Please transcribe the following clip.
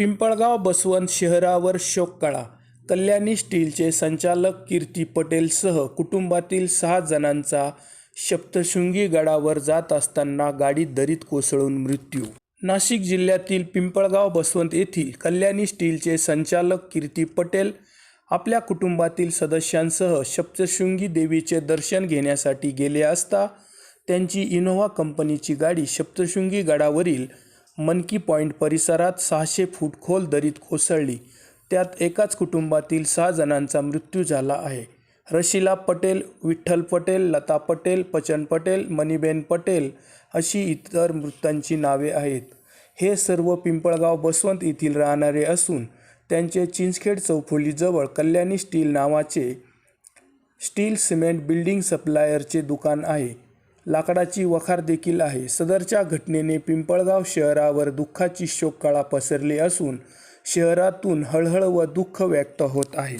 पिंपळगाव बसवंत शहरावर शोककळा कल्याणी स्टीलचे संचालक कीर्ती पटेलसह कुटुंबातील सहा जणांचा सप्तशृंगी गडावर जात असताना गाडी दरीत कोसळून मृत्यू. नाशिक जिल्ह्यातील पिंपळगाव बसवंत येथील कल्याणी स्टीलचे संचालक कीर्ती पटेल आपल्या कुटुंबातील सदस्यांसह सप्तशृंगी देवीचे दर्शन घेण्यासाठी गेले असता त्यांची इनोव्हा कंपनीची गाडी सप्तशृंगी गडावरील मनकी पॉईंट परिसरात सहाशे फूट खोल दरीत कोसळली. त्यात एकाच कुटुंबातील सहा जणांचा मृत्यू झाला आहे. रशिला पटेल विठ्ठल पटेल लता पटेल पचन पटेल मणिबेन पटेल अशी इतर मृतांची नावे आहेत. हे सर्व पिंपळगाव बसवंत येथील राहणारे असून त्यांचे चिंचखेड चौफुलीजवळ कल्याणी स्टील नावाचे स्टील सिमेंट बिल्डिंग सप्लायरचे दुकान आहे. लाकडाची वखार देखील आहे. सदरच्या घटनेने पिंपळगाव शहरावर दुःखाची शोककळा पसरली असून शहरातून हळहळ व दुःख व्यक्त होत आहे.